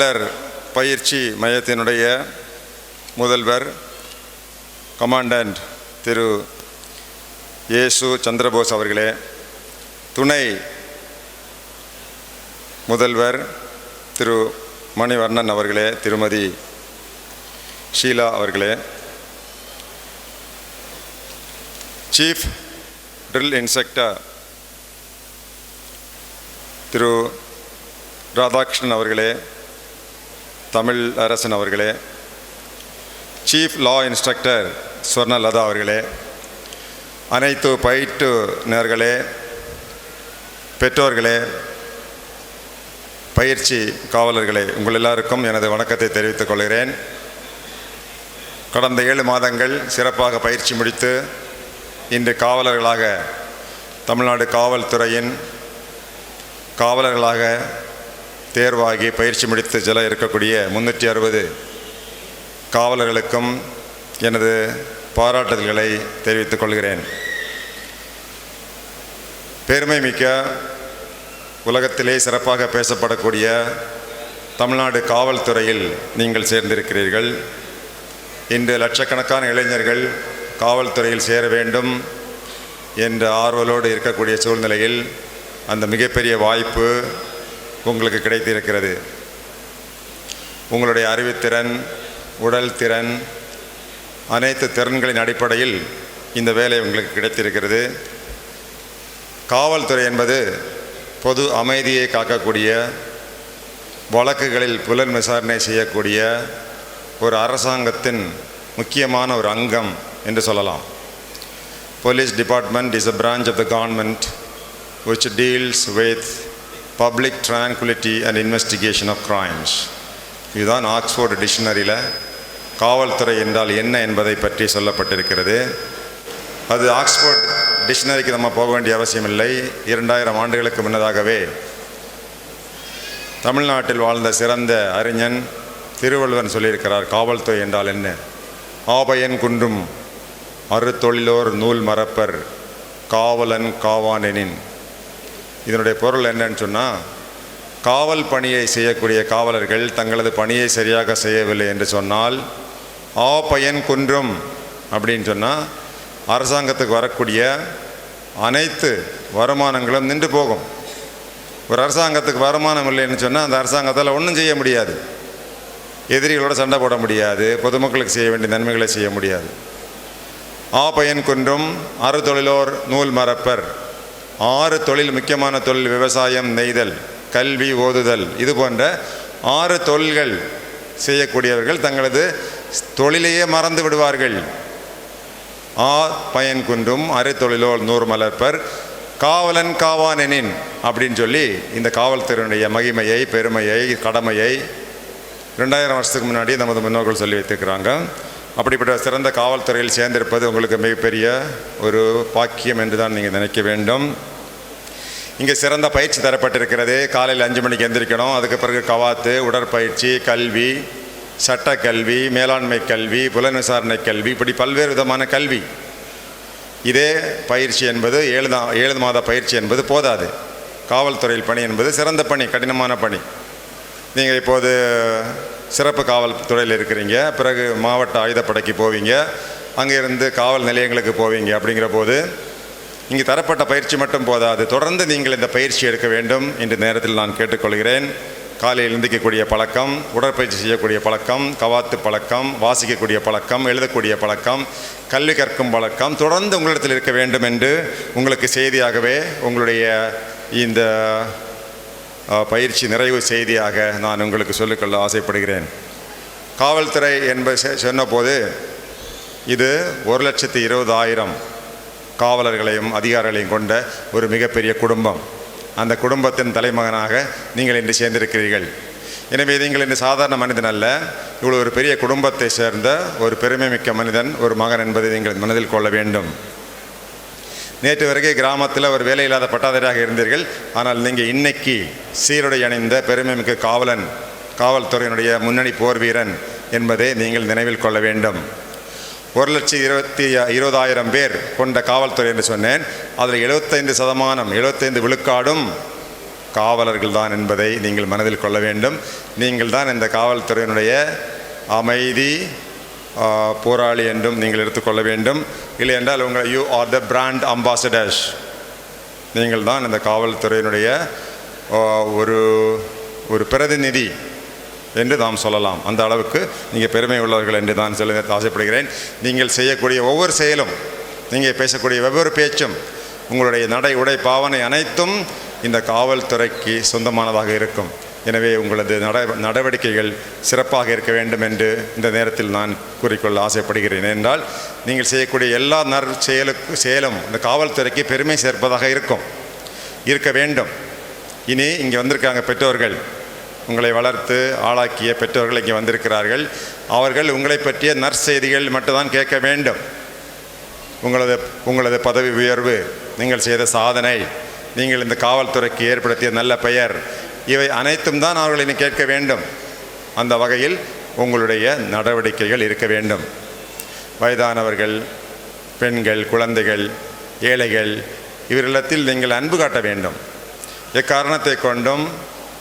காவலர் பயிற்சி மையத்தினுடைய முதல்வர் கமாண்டன்ட் திரு ஏசு சந்திரபோஸ் அவர்களே துணை முதல்வர் திரு மணிவர்ணன் அவர்களே திருமதி ஷீலா அவர்களே சீஃப் ட்ரில் இன்ஸ்பெக்டர் திரு ராதாகிருஷ்ணன் அவர்களே தமிழ் அரசன் அவர்களே சீஃப் லா இன்ஸ்ட்ரக்டர் ஸ்வர்ணலதா அவர்களே அனைத்து பயிற்றுனர்களே பெற்றோர்களே பயிற்சி காவலர்களே உங்கள் எல்லாருக்கும் எனது வணக்கத்தை தெரிவித்துக் கொள்கிறேன். கடந்த ஏழு மாதங்கள் சிறப்பாக பயிற்சி முடித்து இன்று காவலர்களாக தமிழ்நாடு காவல்துறையின் காவலர்களாக தேர்வாகி பயிற்சி முடித்து சில இருக்கக்கூடிய முன்னூற்றி அறுபது காவலர்களுக்கும் எனது பாராட்டுதல்களை தெரிவித்துக் கொள்கிறேன். பெருமை மிக்க உலகத்திலே சிறப்பாக பேசப்படக்கூடிய தமிழ்நாடு காவல்துறையில் நீங்கள் சேர்ந்திருக்கிறீர்கள். இன்று லட்சக்கணக்கான இளைஞர்கள் காவல்துறையில் சேர வேண்டும் என்ற ஆர்வலோடு இருக்கக்கூடிய சூழ்நிலையில் அந்த மிகப்பெரிய வாய்ப்பு உங்களுக்கு கிடைத்திருக்கிறது. உங்களுடைய அறிவுத்திறன் உடல் திறன் அனைத்து திறன்களின் அடிப்படையில் இந்த வேலை உங்களுக்கு கிடைத்திருக்கிறது. காவல்துறை என்பது பொது அமைதியை காக்கக்கூடிய வழக்குகளில் புலன் விசாரணை செய்யக்கூடிய ஒரு அரசாங்கத்தின் முக்கியமான ஒரு அங்கம் என்று சொல்லலாம். Police department is a branch of the government which deals with public tranquility and investigation of crimes இதுதான் ஆக்ஸ்ஃபோர்டு டிக்ஷனரியில் காவல்துறை என்றால் என்ன என்பதை பற்றி சொல்லப்பட்டிருக்கிறது. அது ஆக்ஸ்போர்ட் டிக்ஷனரிக்கு நம்ம போக வேண்டிய அவசியமில்லை இரண்டாயிரம் ஆண்டுகளுக்கு முன்னதாகவே தமிழ்நாட்டில் வாழ்ந்த சிறந்த அறிஞன் திருவள்ளுவன் சொல்லியிருக்கிறார் காவல்துறை என்றால் என்ன? ஆபயன் குன்றும் அறுத்தொழிலோர் நூல் மறப்பர் காவலன் காவானெனின். இதனுடைய பொருள் என்னன்னு சொன்னால் காவல் பணியை செய்யக்கூடிய காவலர்கள் தங்களது பணியை சரியாக செய்யவில்லை என்று சொன்னால் ஆ பயன் குன்றும் அப்படின்னு சொன்னால் அரசாங்கத்துக்கு வரக்கூடிய அனைத்து வருமானங்களும் நின்று போகும். ஒரு அரசாங்கத்துக்கு வருமானம் இல்லைன்னு சொன்னால் அந்த அரசாங்கத்தால் ஒன்றும் செய்ய முடியாது. எதிரிகளோட சண்டை போட முடியாது பொதுமக்களுக்கு செய்ய வேண்டிய நன்மைகளை செய்ய முடியாது. ஆ பயன் குன்றும் அறு தொழிலோர் நூல் மறப்பர் ஆறு தொழில் முக்கியமான தொழில் விவசாயம் நெய்தல் கல்வி ஓதுதல். இது போன்ற ஆறு தொழில்கள் செய்யக்கூடியவர்கள் தங்களது தொழிலையே மறந்து விடுவார்கள். ஆ பயன் குன்றும் அரை தொழிலோல் நூறு மலர்ப்பர் காவலன் காவானெனின் அப்படின்னு சொல்லி இந்த காவல்துறையினுடைய மகிமையை பெருமையை கடமையை ரெண்டாயிரம் வருஷத்துக்கு முன்னாடி நமது முன்னோர்கள் சொல்லி வைத்திருக்கிறாங்க. அப்படிப்பட்ட சிறந்த காவல்துறையில் சேர்ந்திருப்பது உங்களுக்கு மிகப்பெரிய ஒரு பாக்கியம் என்று தான் நீங்கள் நினைக்க வேண்டும். இங்கே சிறந்த பயிற்சி தரப்பட்டிருக்கிறது. காலையில் அஞ்சு மணிக்கு எந்திரிக்கணும். அதுக்கு பிறகு கவாத்து உடற்பயிற்சி கல்வி சட்டக்கல்வி மேலாண்மை கல்வி புலன் விசாரணை கல்வி இப்படி பல்வேறு விதமான கல்வி. இதே பயிற்சி என்பது ஏழு ஏழு மாத பயிற்சி என்பது போதாது. காவல்துறையில் பணி என்பது சிறந்த பணி கடினமான பணி. நீங்கள் இப்போது சிறப்பு காவல்துறையில் இருக்கிறீங்க. பிறகு மாவட்ட ஆயுதப்படைக்கு போவீங்க. அங்கேருந்து காவல் நிலையங்களுக்கு போவீங்க அப்படிங்கிற போது இங்கே தரப்பட்ட பயிற்சி மட்டும் போதாது. தொடர்ந்து நீங்கள் இந்த பயிற்சி எடுக்க வேண்டும் என்ற நேரத்தில் நான் கேட்டுக்கொள்கிறேன். காலையில் எழுந்திக்கக்கூடிய பழக்கம் உடற்பயிற்சி செய்யக்கூடிய பழக்கம் கவாத்து பழக்கம் வாசிக்கக்கூடிய பழக்கம் எழுதக்கூடிய பழக்கம் கல்வி கற்கும் பழக்கம் தொடர்ந்து உங்களிடத்தில் இருக்க வேண்டும் என்று உங்களுக்கு செய்தியாகவே உங்களுடைய இந்த பயிற்சி நிறைவு செய்தியாக நான் உங்களுக்கு சொல்லிக்கொள்ள ஆசைப்படுகிறேன். காவல்துறை என்பது சொன்னபோது இது ஒரு லட்சத்தி இருபதாயிரம் காவலர்களையும் அதிகாரிகளையும் கொண்ட ஒரு மிகப்பெரிய குடும்பம். அந்த குடும்பத்தின் தலைமகனாக நீங்கள் இன்று சேர்ந்திருக்கிறீர்கள். எனவே நீங்கள் இன்று சாதாரண மனிதன் அல்ல. இவ்வளோ ஒரு பெரிய குடும்பத்தை சேர்ந்த ஒரு பெருமைமிக்க மனிதன் ஒரு மகன் என்பதை நீங்கள் மனதில் கொள்ள வேண்டும். நேற்று வரைக்கும் கிராமத்தில் ஒரு வேலையில்லாத பட்டாதாரியாக இருந்தீர்கள். ஆனால் நீங்கள் இன்னைக்கு சீருடை அணிந்த பெருமைமிக்க காவலன் காவல்துறையினுடைய முன்னணி போர் வீரன் என்பதை நீங்கள் நினைவில் கொள்ள வேண்டும். ஒரு லட்சம் இருபத்தி இருபதாயிரம் பேர் கொண்ட காவல்துறை என்று சொன்னேன். அதில் எழுபத்தைந்து சதமானம் எழுபத்தைந்து விழுக்காடும் காவலர்கள் தான் என்பதை நீங்கள் மனதில் கொள்ள வேண்டும். நீங்கள் தான் இந்த காவல்துறையினுடைய அமைதி போராளி என்றும் நீங்கள் எடுத்துக்கொள்ள வேண்டும். இல்லை என்றால் உங்கள் you are the brand ambassadors நீங்கள் தான் இந்த காவல்துறையினுடைய ஒரு ஒரு பிரதிநிதி என்று நாம் சொல்லலாம். அந்த அளவுக்கு நீங்கள் பெருமை உள்ளவர்கள் என்று நான் சொல்ல ஆசைப்படுகிறேன். நீங்கள் செய்யக்கூடிய ஒவ்வொரு செயலும் நீங்கள் பேசக்கூடிய ஒவ்வொரு பேச்சும் உங்களுடைய நடை உடை பாவனை அனைத்தும் இந்த காவல்துறைக்கு சொந்தமானதாக இருக்கும். எனவே உங்களது நட நடவடிக்கைகள் சிறப்பாக இருக்க வேண்டும் என்று இந்த நேரத்தில் நான் கூறிக்கொள்ள ஆசைப்படுகிறேன். என்றால் நீங்கள் செய்யக்கூடிய எல்லா நற் செயலுக்கு செயலும் இந்த காவல்துறைக்கு பெருமை சேர்ப்பதாக இருக்கும். இருக்க வேண்டும். இனி இங்கே வந்திருக்காங்க பெற்றோர்கள். உங்களை வளர்த்து ஆளாக்கிய பெற்றோர்கள் இங்கே வந்திருக்கிறார்கள். அவர்கள் உங்களை பற்றிய நற்செய்திகள் மட்டும்தான் கேட்க வேண்டும். உங்களது உங்களது பதவி உயர்வு நீங்கள் செய்த சாதனை நீங்கள் இந்த காவல்துறைக்கு ஏற்படுத்திய நல்ல பெயர் இவை அனைத்தும் தான் அவர்கள் இனி கேட்க வேண்டும். அந்த வகையில் உங்களுடைய நடவடிக்கைகள் இருக்க வேண்டும். வயதானவர்கள் பெண்கள் குழந்தைகள் ஏழைகள் இவர்களிடத்தில் நீங்கள் அன்பு காட்ட வேண்டும். எக்காரணத்தை கொண்டும்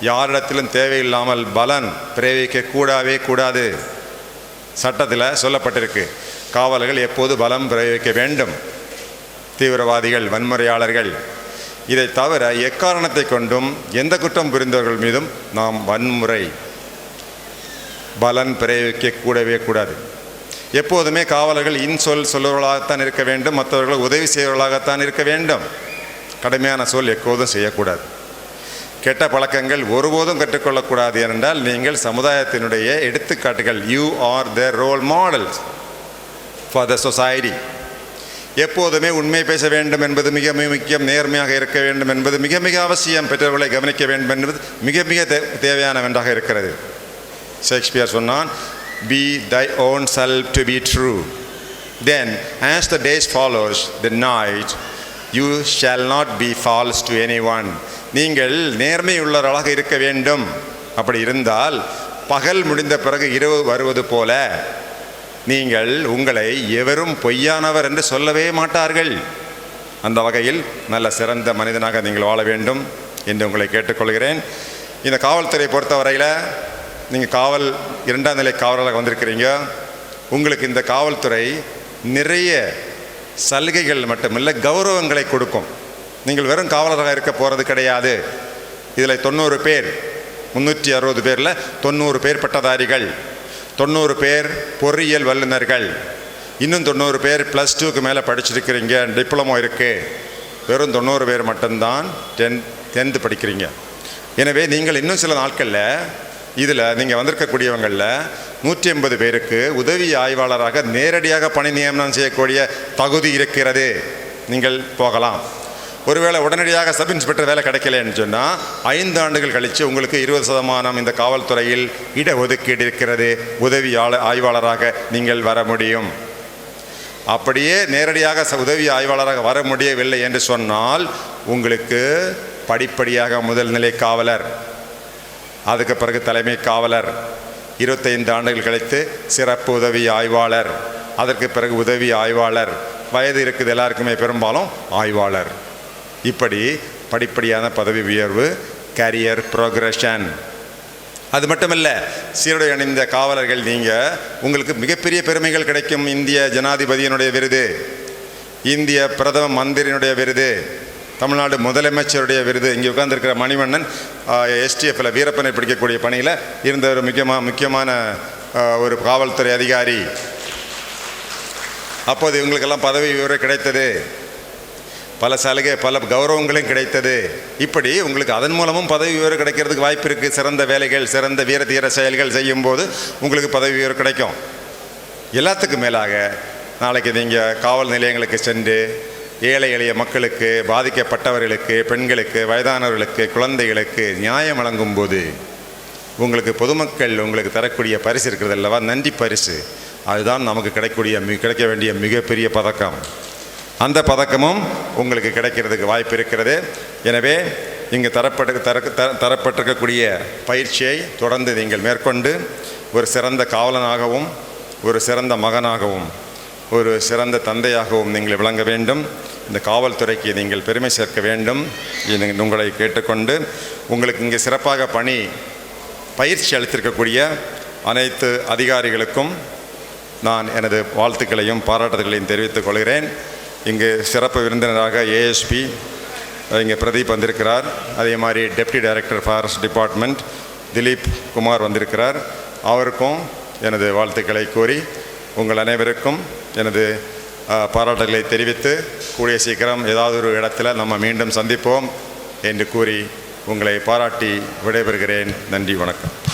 யாரிடத்திலும் தேவையில்லாமல் பலன் பிரயோகிக்க கூடவே கூடாது. சட்டத்தில் சொல்லப்பட்டிருக்கு. காவலர்கள் எப்போது பலம் பிரயோகிக்க வேண்டும்? தீவிரவாதிகள் வன்முறையாளர்கள் இதை தவிர எக்காரணத்தை கொண்டும் எந்த குற்றம் புரிந்தவர்கள் மீதும் நாம் வன்முறை பலன் பிரயோகிக்க கூடவே கூடாது. எப்போதுமே காவலர்கள் இன்சொல் சொல்லுவர்களாகத்தான் இருக்க வேண்டும் மற்றவர்கள் உதவி செய்வர்களாகத்தான் இருக்க வேண்டும். கடுமையான சொல் எப்போதும் செய்யக்கூடாது. கெட்ட பழக்கங்கள் ஒருபோதும் கற்றுக்கொள்ளக்கூடாது என்றால் நீங்கள் சமுதாயத்தினுடைய எடுத்துக்காட்டுகள் you are the role models for the society எப்போதுமே உண்மை பேச வேண்டும் என்பது மிக மிக முக்கியம் நேர்மையாக இருக்க வேண்டும் என்பது மிக மிக அவசியம். பெற்றோர்களை கவனிக்க வேண்டும் என்பது மிக மிக தே- தேவையானவென்றாக இருக்கிறது. ஷேக்ஸ்பியர் சொன்னான் be thy own self to be true then as the days follows the night you shall not be false to any one நீங்கள் நேர்மையுள்ளவர்களாக இருக்க வேண்டும். அப்படி இருந்தால் பகல் முடிந்த பிறகு இரவு வருவது போல நீங்கள் உங்களை எவரும் பொய்யானவர் என்று சொல்லவே மாட்டார்கள். அந்த வகையில் நல்ல சிறந்த மனிதனாக நீங்கள் வாழ வேண்டும் என்று உங்களை கேட்டுக்கொள்கிறேன். இந்த காவல்துறையை பொறுத்தவரையில் நீங்கள் காவல் இரண்டாம் நிலை காவலராக வந்திருக்கிறீங்க. உங்களுக்கு இந்த காவல்துறை நிறைய சலுகைகள் மட்டுமில்லை கௌரவங்களை கொடுக்கும். நீங்கள் வெறும் காவலராக இருக்க போகிறது கிடையாது. இதில் தொண்ணூறு பேர் முந்நூற்றி அறுபது பேரில் தொண்ணூறு பேர் பட்டதாரிகள் தொண்ணூறு பேர் பொறியியல் வல்லுநர்கள். இன்னும் தொண்ணூறு பேர் ப்ளஸ் டூக்கு மேலே படிச்சிருக்கிறீங்க டிப்ளமோ இருக்குது வெறும் தொண்ணூறு பேர் மட்டும்தான் டென் டென்த்து படிக்கிறீங்க. எனவே நீங்கள் இன்னும் சில நாட்களில் இதில் நீங்கள் வந்திருக்கக்கூடியவங்களில் நூற்றி எண்பது பேருக்கு உதவி ஆய்வாளராக நேரடியாக பணி நியமனம் செய்யக்கூடிய தகுதி இருக்கிறது. நீங்கள் போகலாம். ஒருவேளை உடனடியாக சப் இன்ஸ்பெக்டர் வேலை கிடைக்கலன்னு சொன்னால் ஐந்து ஆண்டுகள் கழித்து உங்களுக்கு இருபது சதமானம் இந்த காவல்துறையில் இடஒதுக்கீடு இருக்கிறது. உதவி ஆய்வாளராக நீங்கள் வர முடியும். அப்படியே நேரடியாக ச- உதவி ஆய்வாளராக வர முடியவில்லை என்று சொன்னால் உங்களுக்கு படிப்படியாக முதல் நிலை காவலர் அதுக்கு பிறகு தலைமை காவலர் இருபத்தைந்து ஆண்டுகள் கழித்து சிறப்பு உதவி ஆய்வாளர் அதற்கு பிறகு உதவி ஆய்வாளர் வயது இருக்குது எல்லாருக்குமே பெரும்பாலும் ஆய்வாளர். இப்படி படிப்படியான பதவி உயர்வு கரியர் ப்ரோக்ரஷன் அது மட்டுமல்ல சீருடை அணிந்த காவலர்கள் நீங்கள் உங்களுக்கு மிகப்பெரிய பெருமைகள் கிடைக்கும் இந்திய ஜனாதிபதியினுடைய விருது. இந்திய பிரதம மந்திரியினுடைய விருது. தமிழ்நாடு முதலமைச்சருடைய விருது. இங்கே உட்கார்ந்துருக்கிற மணிவண்ணன் எஸ்டிஎஃப்பில் வீரப்பனை பிடிக்கக்கூடிய பணியில் இருந்த ஒரு முக்கியமாக முக்கியமான ஒரு காவல்துறை அதிகாரி. அப்போது இவங்களுக்கெல்லாம் பதவி உயர்வு கிடைத்தது. பல சலுகை பல கௌரவங்களும் கிடைத்தது. இப்படி உங்களுக்கு அதன் மூலமும் பதவி உயர்வு கிடைக்கிறதுக்கு வாய்ப்பு இருக்குது சிறந்த வேலைகள் சிறந்த வீர தீர செயல்கள் செய்யும்போது உங்களுக்கு பதவி உயர்வு கிடைக்கும். எல்லாத்துக்கும் மேலாக நாளைக்கு நீங்கள் காவல் நிலையங்களுக்கு சென்று ஏழை எளிய மக்களுக்கு பாதிக்கப்பட்டவர்களுக்கு பெண்களுக்கு வயதானவர்களுக்கு குழந்தைகளுக்கு நியாயம் வழங்கும் போது உங்களுக்கு பொதுமக்கள் உங்களுக்கு தரக்கூடிய பரிசு இருக்கிறது அல்லவா? நன்றி பரிசு. அதுதான் நமக்கு கிடைக்கக்கூடிய மி- கிடைக்க வேண்டிய மிகப்பெரிய பதக்கம். அந்த பதக்கமும் உங்களுக்கு கிடைக்கிறதுக்கு வாய்ப்பு இருக்கிறது. எனவே இங்கு தரப்பட்டு தர தரப்பட்டிருக்கக்கூடிய பயிற்சியை தொடர்ந்து நீங்கள் மேற்கொண்டு ஒரு சிறந்த காவலனாகவும் ஒரு சிறந்த மகனாகவும் ஒரு சிறந்த தந்தையாகவும் நீங்கள் விளங்க வேண்டும். இந்த காவல்துறைக்கு நீங்கள் பெருமை சேர்க்க வேண்டும். என்று உங்களை கேட்டுக்கொண்டு உங்களுக்கு இங்கே சிறப்பாக பணி பயிற்சி அளித்திருக்கக்கூடிய அனைத்து அதிகாரிகளுக்கும் நான் எனது வாழ்த்துக்களையும் பாராட்டுதல்களையும் தெரிவித்துக் கொள்கிறேன். இங்கு சிறப்பு விருந்தினராக ஏஎஸ்பி இங்கே பிரதீப் வந்திருக்கிறார். அதே மாதிரி deputy director forest department Dilip Kumar வந்திருக்கிறார். அவருக்கும் எனது வாழ்த்துக்களை கூறி உங்கள் அனைவருக்கும் எனது பாராட்டுகளை தெரிவித்து கூடிய சீக்கிரம் ஏதாவது ஒரு இடத்துல நம்ம மீண்டும் சந்திப்போம் என்று கூறி உங்களை பாராட்டி விடைபெறுகிறேன். நன்றி வணக்கம்.